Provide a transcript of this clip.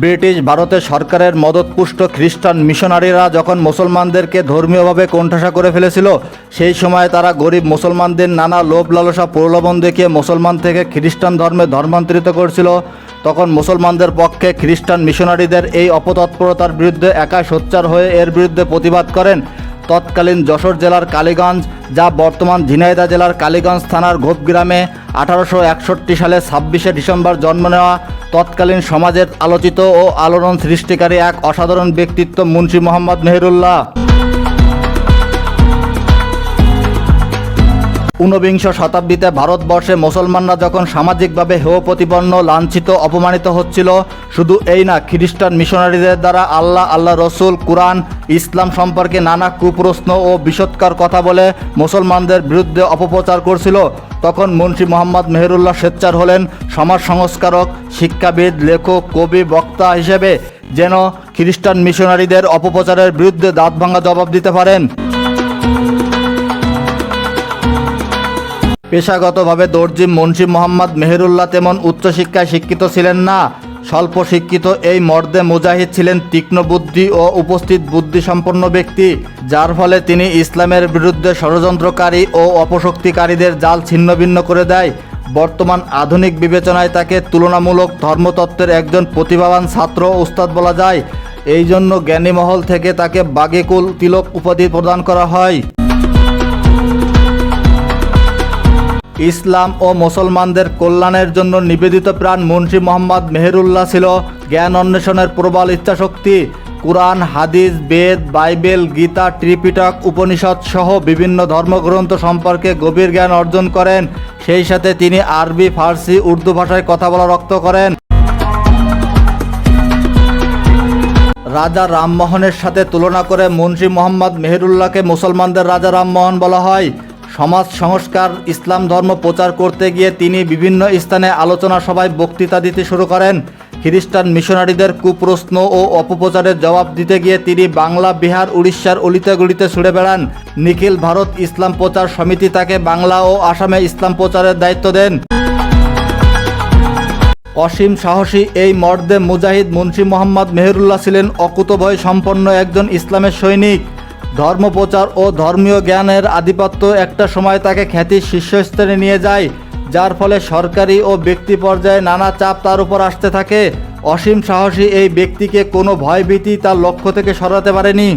British ভারতের সরকারের মদতপুষ্ট খ্রিস্টান মিশনারিরা যখন মুসলমানদেরকে ধর্মীয়ভাবে কোণঠাসা করে ফেলেছিল, সেই সময় তারা গরিব মুসলমানদের নানা লোভ লালসা প্রলোভন দেখিয়ে মুসলমান থেকে খ্রিস্টান ধর্মে ধর্মান্তরিত করছিল। তখন মুসলমানদের পক্ষে খ্রিস্টান মিশনারিদের এই অপতৎপরতার বিরুদ্ধে একা সোচ্চার হয়ে এর বিরুদ্ধে প্রতিবাদ করেন। তৎকালীন যশোর জেলার কালীগঞ্জ, যা বর্তমান ঝিনাইদা জেলার কালীগঞ্জ থানার ঘোপগ্রামে আঠারোশো একষট্টি সালে ছাব্বিশে ডিসেম্বর জন্ম নেওয়া তৎকালীন সমাজের আলোচিত ও আলোড়ন সৃষ্টিকারী এক অসাধারণ ব্যক্তিত্ব মুন্সী মোহাম্মদ মেহেরুল্লাহ। ঊনবিংশ শতাব্দীতে ভারতবর্ষে মুসলমানরা যখন সামাজিকভাবে হেয় প্রতিপন্ন লাঞ্ছিত, অপমানিত হচ্ছিল, শুধু এই না, খ্রিস্টান মিশনারিদের দ্বারা আল্লাহ আল্লাহ রসুল, কুরআন, ইসলাম সম্পর্কে নানা কুপ্রশ্ন ও বিষৎকার কথা বলে মুসলমানদের বিরুদ্ধে অপপ্রচার করছিল। তখন মুন্সি মোহাম্মদ মেহেরুল্লাহ সোচ্চার হলেন সমাজ সংস্কারক, শিক্ষাবিদ, লেখক, কবি, বক্তা হিসেবে, যেন খ্রিস্টান মিশনারিদের অপপ্রচারের বিরুদ্ধে দাঁত ভাঙা জবাব দিতে পারেন। পেশাগতভাবে দর্জি মুন্সি মোহাম্মদ মেহেরুল্লাহ তেমন উচ্চশিক্ষায় শিক্ষিত ছিলেন না। স্বল্প শিক্ষিত এই মর্দে মুজাহিদ ছিলেন তীক্ষ্ণ বুদ্ধি ও উপস্থিত বুদ্ধিসম্পন্ন ব্যক্তি, যার ফলে তিনি ইসলামের বিরুদ্ধে ষড়যন্ত্রকারী ও অপশক্তিকারীদের জাল ছিন্নভিন্ন করে দেয়। বর্তমান আধুনিক বিবেচনায় তাকে তুলনামূলক ধর্মতত্ত্বের একজন প্রতিভাবান ছাত্র উস্তাদ বলা যায়। এই জন্য জ্ঞানী মহল থেকে তাকে বাগেকুল তিলক উপাধি প্রদান করা হয়। ইসলাম ও মুসলমানদের কল্যাণের জন্য নিবেদিত প্রাণ মুন্সি মোহাম্মদ মেহেরুল্লাহ ছিল জ্ঞান অন্বেষণের প্রবল ইচ্ছাশক্তি। কুরআন, হাদিস, বেদ, বাইবেল, গীতা, ত্রিপিটক, উপনিষদ সহ বিভিন্ন ধর্মগ্রন্থ সম্পর্কে গভীর জ্ঞান অর্জন করেন। সেই সাথে তিনি আরবি, ফার্সি, উর্দু ভাষায় কথা বলা রক্ত করেন। রাজা রামমোহনের সাথে তুলনা করে মুন্সি মোহাম্মদ মেহেরুল্লাহকে মুসলমানদের রাজা রামমোহন বলা হয়। সমাজ সংস্কার, ইসলাম ধর্ম প্রচার করতে গিয়ে তিনি বিভিন্ন স্থানে আলোচনা সভায় বক্তৃতা দিতে শুরু করেন। খ্রিস্টান মিশনারিদের কুপ্রশ্ন ও অপপ্রচারের জবাব দিতে গিয়ে তিনি বাংলা, বিহার, উড়িষ্যার অলিতে গলিতে ছুড়ে বেড়ান। নিখিল ভারত ইসলাম প্রচার সমিতি তাকে বাংলা ও আসামে ইসলাম প্রচারের দায়িত্ব দেন। অসীম সাহসী এই মর্দে মুজাহিদ মুন্সি মোহাম্মদ মেহেরুল্লাহ ছিলেন অকুতভয় সম্পন্ন একজন ইসলামের সৈনিক। ধর্মপ্রচার ও ধর্মীয় জ্ঞানের আধিপত্য একটা সময় তাকে খ্যাতির শীর্ষস্থানে নিয়ে যায়, যার ফলে সরকারি ও ব্যক্তি পর্যায়ে নানা চাপ তার উপর আসতে থাকে। অসীম সাহসী এই ব্যক্তিকে কোনো ভয়ভীতি তার লক্ষ্য থেকে সরাতে পারেনি।